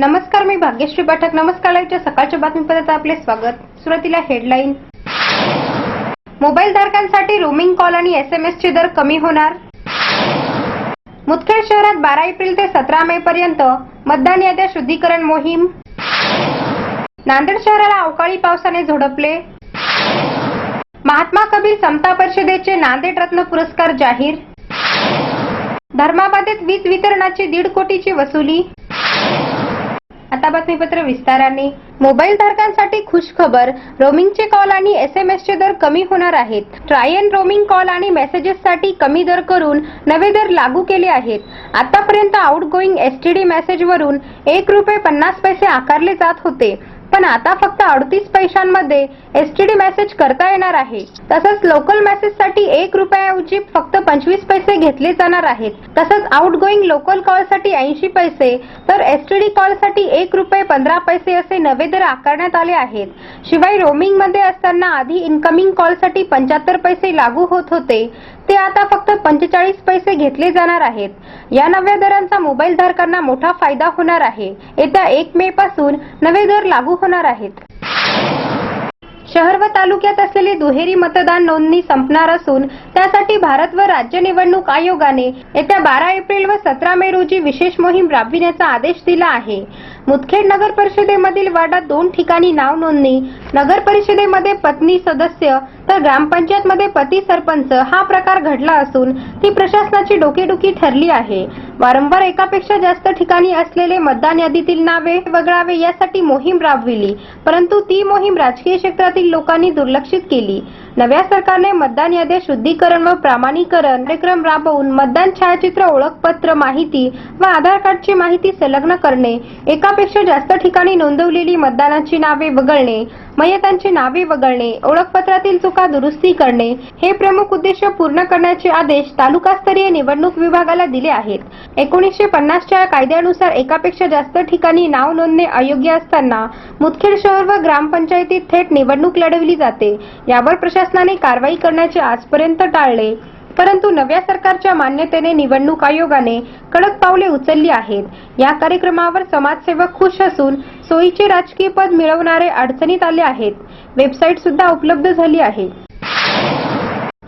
नमस्कार मी भाग्यश्री पाठक. नमस्कार लाईव्हच्या सकाळच्या बातमीपत्रात आपले स्वागत. सुरुवातीला हेडलाईन. मोबाईल धारकांसाठी रोमिंग कॉल आणि एस एम चे दर कमी होणार. मुदखेड शहरात बारा एप्रिल ते सतरा मे पर्यंत मतदान याद्या शुद्धीकरण मोहीम. नांदेड शहराला अवकाळी पावसाने झोडपले. महात्मा कबीर समता परिषदेचे नांदेड रत्न पुरस्कार जाहीर. धर्माबाधित वीज वितरणाची दीड कोटीची वसुली. आता बातमीपत्र विस्ताराने. मोबाईल धारकांसाठी खुश खबर रोमिंगचे कॉल आणि एस एम चे दर कमी होणार आहेत. ट्रायन रोमिंग कॉल आणि मेसेजेससाठी कमी दर करून नवे दर लागू केले आहेत. आतापर्यंत out going S T D मेसेजवरून एक रुपये पन्नास पैसे आकारले जात होते. पण आता फक्त अडतीस पैशांमध्ये एस टी डी मेसेज करता येणार आहे. तसंच लोकल मेसेजसाठी एक रुपयाऐवजी फक्त पंचवीस पैसे घेतले जाणार आहेत. तसंच आउट गोईंग लोकल कॉलसाठी ऐंशी पैसे तर एस टी डी कॉलसाठी एक रुपये पंधरा पैसे असे नवे दर आकारण्यात आले आहेत. शिवाय रोमिंगमध्ये असताना आधी इनकमिंग कॉलसाठी पंच्याहत्तर पैसे लागू होत होते. ते आता फक्त पंचेचाळीस पैसे घेतले जाणार आहेत. या नव्या दरांचा मोबाईल धारकांना मोठा फायदा होणार आहे. येत्या एक मे पासून नवे दर लागू होणार आहेत. शहर व तालुक्यात असलेली दुहेरी मतदान नोंदणी संपणार असून त्यासाठी भारत व राज्य निवडणूक आयोगाने येत्या बारा एप्रिल व सतरा मे रोजी विशेष मोहीम राबविण्याचा आदेश दिला आहे. मुदखेड नगर परिषदेमधील वार्डात दोन ठिकाणी नाव नोंदणी नगर परिषदेमध्ये पत्नी सदस्य तर ग्रामपंचायतमध्ये पती सरपंच हा प्रकार घडला असून ती प्रशासनाची डोकेडुकी ठरली आहे. वारंवार एकापेक्षा जास्त ठिकाणी असलेले मतदान यादीतील नावे वगळावे यासाठी मोहीम राबविली परंतु ती मोहीम राजकीय क्षेत्रातील लोकांनी दुर्लक्षित केली. नव्या सरकारने मतदान याद्या शुद्धीकरण व प्रामाणीकरण कार्यक्रम राबवून मतदान छायाचित्र ओळखपत्र माहिती व आधार कार्डची माहिती संलग्न करणे एकापेक्षा जास्त ठिकाणी नोंदवलेली मतदानाची नावे वगळणे मयतांची नावे वगळणे ओळखपत्रातील चुका दुरुस्ती करणे हे प्रमुख उद्देश पूर्ण करण्याचे आदेश तालुकास्तरीय निवडणूक विभागाला दिले आहेत. एकोणीसशे पन्नासच्या कायद्यानुसार एकापेक्षा जास्त ठिकाणी नाव नोंदणे अयोग्य असताना मुदखेड शहर व ग्रामपंचायतीत थेट निवडणूक लढवली जाते. यावर प्रशासनाने कारवाई करण्याचे आजपर्यंत टाळले. परंतु नव्या सरकारच्या मान्यतेने निवडणूक आयोगाने कडक पावले उचलली आहेत. या कार्यक्रमावर समाजसेवक खुश असून सोयीचे राजकीय पद मिळवणारे अडचणीत आले आहेत. वेबसाईट सुद्धा उपलब्ध झाली आहे.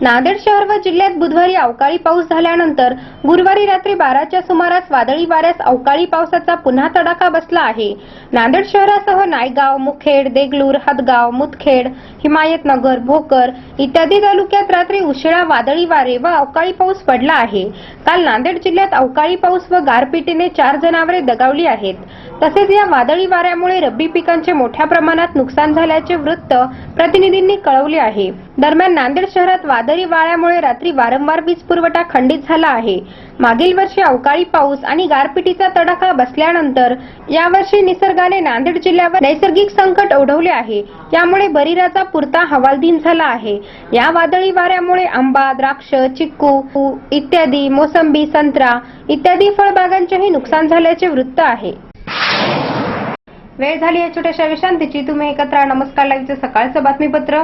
नांदेड शहर व जिल्ह्यात बुधवारी अवकाळी पाऊस झाल्यानंतर गुरुवारी रात्री बाराच्या सुमारास वादळी वाऱ्यास अवकाळी पावसाचा पुन्हा तडाखा बसला आहे. नांदेड शहरासह नायगाव मुखेड देगलूर हदगाव मुदखेड हिमायतनगर भोकर इत्यादी तालुक्यात रात्री उशिरा वादळी वारे व अवकाळी पाऊस पडला आहे. काल नांदेड जिल्ह्यात अवकाळी पाऊस व गारपिटीने चार जनावरे दगावली आहेत. तसेच या वादळी वाऱ्यामुळे रब्बी पिकांचे मोठ्या प्रमाणात नुकसान झाल्याचे वृत्त प्रतिनिधींनी कळवले आहे. दरम्यान नांदेड शहरात वादळी वाऱ्यामुळे रात्री वारंवार वीज पुरवठा खंडित झाला आहे. मागील वर्षी अवकाळी पाऊस आणि गारपिटीचा तडाखा बसल्यानंतर यावर्षी निसर्गाने नांदेड जिल्ह्यावर नैसर्गिक संकट ओढवले आहे. यामुळे बरीराचा पुरता हवालदिन झाला आहे. या वादळी वाऱ्यामुळे आंबा द्राक्ष चिक्कू इत्यादी मोसंबी संत्रा इत्यादी फळबागांचेही नुकसान झाल्याचे वृत्त आहे. वेळ झाली या छोट्याशा विश्रांतीची. तुम्ही एकत्र नमस्कार. लाईव्हचं सकाळचं बातमीपत्र.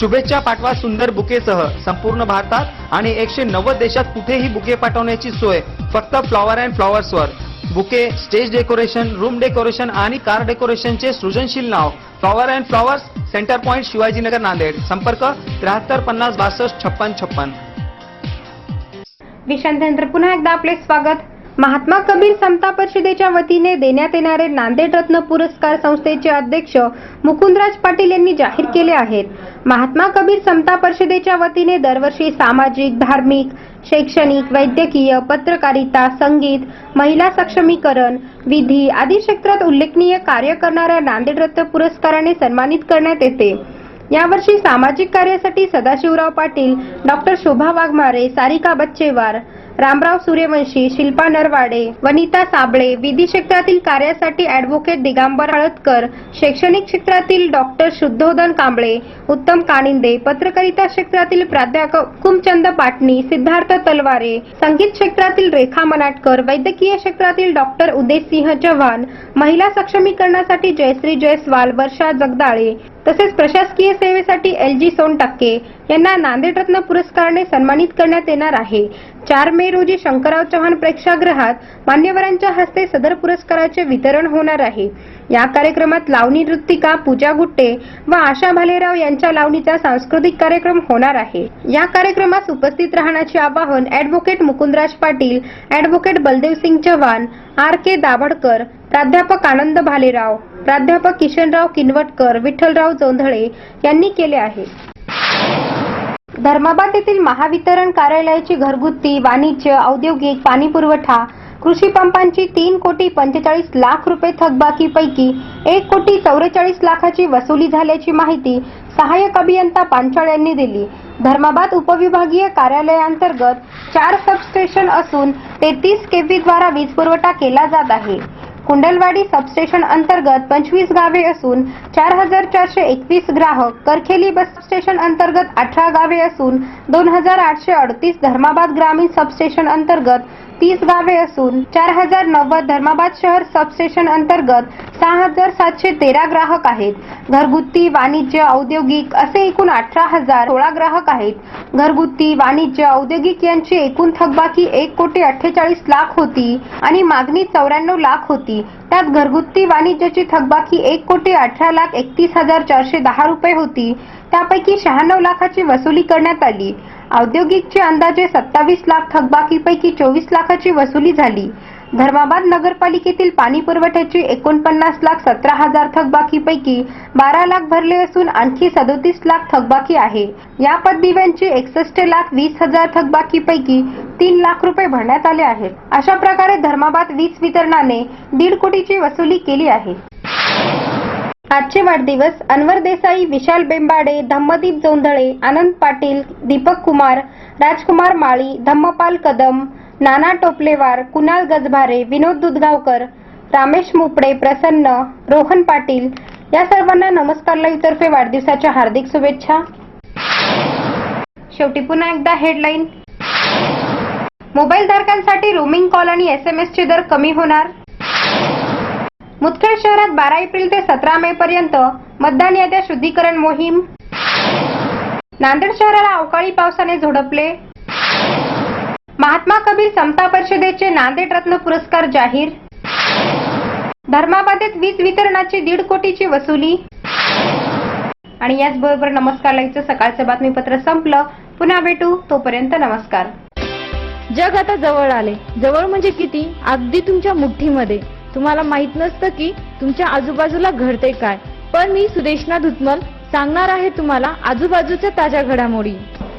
शुभेच्छा पाठवा सुंदर बुकेसह संपूर्ण भारतात आणि एकशे नव्वद देशात कुठेही बुके पाठवण्याची सोय फक्त flower and फ्लॉवर्सवर. Bouquet stage decoration room decoration आणि कार डेकोरेशनचे सृजनशील नाव flower and flowers centre point Shivajinagar Nanded. संपर्क त्र्याहत्तर पन्नास बासष्ट छप्पन छप्पन. विशांतेंद्र पुन्हा एकदा आपले स्वागत. महात्मा कबीर समता परिषदेच्या वतीने देण्यात येणारे नांदेड रत्न पुरस्कार संस्थेचे अध्यक्ष मुकुंदराज पाटील यांनी जाहीर केले आहेत. महात्मा कबीर समता परिषदेच्या वतीने दरवर्षी सामाजिक धार्मिक शैक्षणिक वैद्यकीय पत्रकारिता संगीत महिला सक्षमीकरण विधी आदी क्षेत्रात उल्लेखनीय कार्य करणाऱ्या नांदेड रत्न पुरस्काराने सन्मानित करण्यात येते. यावर्षी सामाजिक कार्यासाठी सदाशिवराव पाटील डॉक्टर शोभा वाघमारे सारिका बच्चेवार रामराव सूर्यवंशी शिल्पा नरवाडे वनिता साबळे विधी क्षेत्रातील कार्यासाठी ॲडव्होकेट दिगांबर हळदकर शैक्षणिक क्षेत्रातील डॉक्टर शुद्धोदन कांबळे उत्तम कानिंदे पत्रकारिता क्षेत्रातील प्राध्यापक हुकुमचंद पाटणी सिद्धार्थ तलवारे संगीत क्षेत्रातील रेखा मनाटकर वैद्यकीय क्षेत्रातील डॉक्टर उदयसिंह चव्हाण महिला सक्षमीकरणासाठी जयश्री जयस्वाल वर्षा जगदाळे तसेच प्रशासकीय सेवेसाठी एल जी सोनटक्के यांना नांदेड रत्न पुरस्काराने सन्मानित करण्यात येणार आहे. चार मे रोजी शंकरराव चव्हाण प्रेक्षागृहात मान्यवरांच्या हस्ते सदर पुरस्काराचे वितरण होणार आहे. या कार्यक्रमात लावणी नृत्तिका पूजा गुट्टे व आशा भालेराव यांच्या लावणीचा सांस्कृतिक कार्यक्रम होणार आहे. या कार्यक्रमास उपस्थित राहण्याचे आवाहन advocate Mukundraj Patil advocate Baldev Singh Chavan R K Dabhadkar प्राध्यापक आनंद भालेराव प्राध्यापक किशनराव किनवटकर विठ्ठलराव जोंधळे यांनी केले आहे. धर्माबाद येथील महावितरण कार्यालयाची घरगुती वाणिज्य औद्योगिक पाणी पुरवठा कृषी पंपांची तीन कोटी पंचेचाळीस लाख रुपये थकबाकीपैकी एक कोटी चौवेचाळीस लाखाची वसुली झाल्याची माहिती सहाय्यक अभियंता पांचाळ यांनी दिली. धर्माबाद उपविभागीय कार्यालयांतर्गत चार सबस्टेशन असून तेहतीस केव्ही द्वारा वीज पुरवठा केला जात आहे. कुंडलवाडी सबस्टेशन अंतर्गत पंचवीस गावे असून चार हजार चारशे एकवीस ग्राहक करखेली बस स्टेशन अंतर्गत अठरा गावे असून दोन हजार आठशे अडतीस धर्माबाद ग्रामीण सबस्टेशन अंतर्गत तीस गावे असून चार हजार नव्वद धर्माबाद शहर सबस्टेशन अंतर्गत सहा हजार सातशे तेरा ग्राहक आहेत. घरगुती वाणिज्य औद्योगिक असे एकूण अठरा हजार सोळा ग्राहक आहेत. घरगुती वाणिज्य औद्योगिक यांची एकूण थकबाकी एक कोटी अठ्ठेचाळीस लाख होती आणि मागणी चौऱ्याण्णव लाख होती. त्यात घरगुती वाणिज्याची थकबाकी एक कोटी अठरा लाख एकतीस हजार चारशे दहा रुपये होती. त्यापैकी शहाण्णव लाखाची वसुली करण्यात आली. औद्योगिकची अंदाजे सत्तावीस लाख थकबाकीपैकी चोवीस लाखाची वसुली झाली. धर्माबाद नगरपालिकेतील पाणी पुरवठ्याची एकोणपन्नास लाख सतरा हजार थकबाकीपैकी बारा लाख भरले असून आणखी सदोतीस लाख थकबाकी आहे. या पददिव्यांची एकसष्ट लाख वीस हजार थकबाकीपैकी तीन लाख रुपये भरण्यात आले आहेत. अशा प्रकारे धर्माबाद वीज वितरणाने दीड कोटीची वसुली केली आहे. आजचे वाढदिवस अनवर देसाई विशाल बेंबाडे धम्मदीप जोंधळे आनंद पाटील दीपक कुमार राजकुमार माळी धम्मपाल कदम नाना टोपलेवार कुणाल गजभारे विनोद दुधगावकर रामेश मुपडे प्रसन्न रोहन पाटील या सर्वांना नमस्कार लाईव्हतर्फे वाढदिवसाच्या हार्दिक शुभेच्छा. शेवटी पुन्हा एकदा हेडलाईन मोबाईल धारकांसाठी रोमिंग कॉल आणि एस एम चे दर कमी होणार. मुदखेड शहरात बारा एप्रिल ते सतरा मे पर्यंत मतदान याद्या शुद्धीकरण मोहीम. नांदेड शहराला अवकाळी पावसाने झोडपले. महात्मा कबीर समता परिषदेचे नांदेड रत्न पुरस्कार जाहीर. धर्माबादेत वीज वितरणाची दीड कोटीची वसुली. आणि याचबरोबर नमस्कार लाईव्हचं सकाळचं बातमीपत्र संपलं. पुन्हा भेटू. तोपर्यंत नमस्कार. जग आता जवळ आले. जवळ म्हणजे किती? अगदी तुमच्या मुठ्ठीमध्ये. तुम्हाला माहीत नसतं की तुमच्या आजूबाजूला घडते काय. पण मी सुदेशना धुतमल सांगणार आहे तुम्हाला आजूबाजूच्या ताज्या घडामोडी.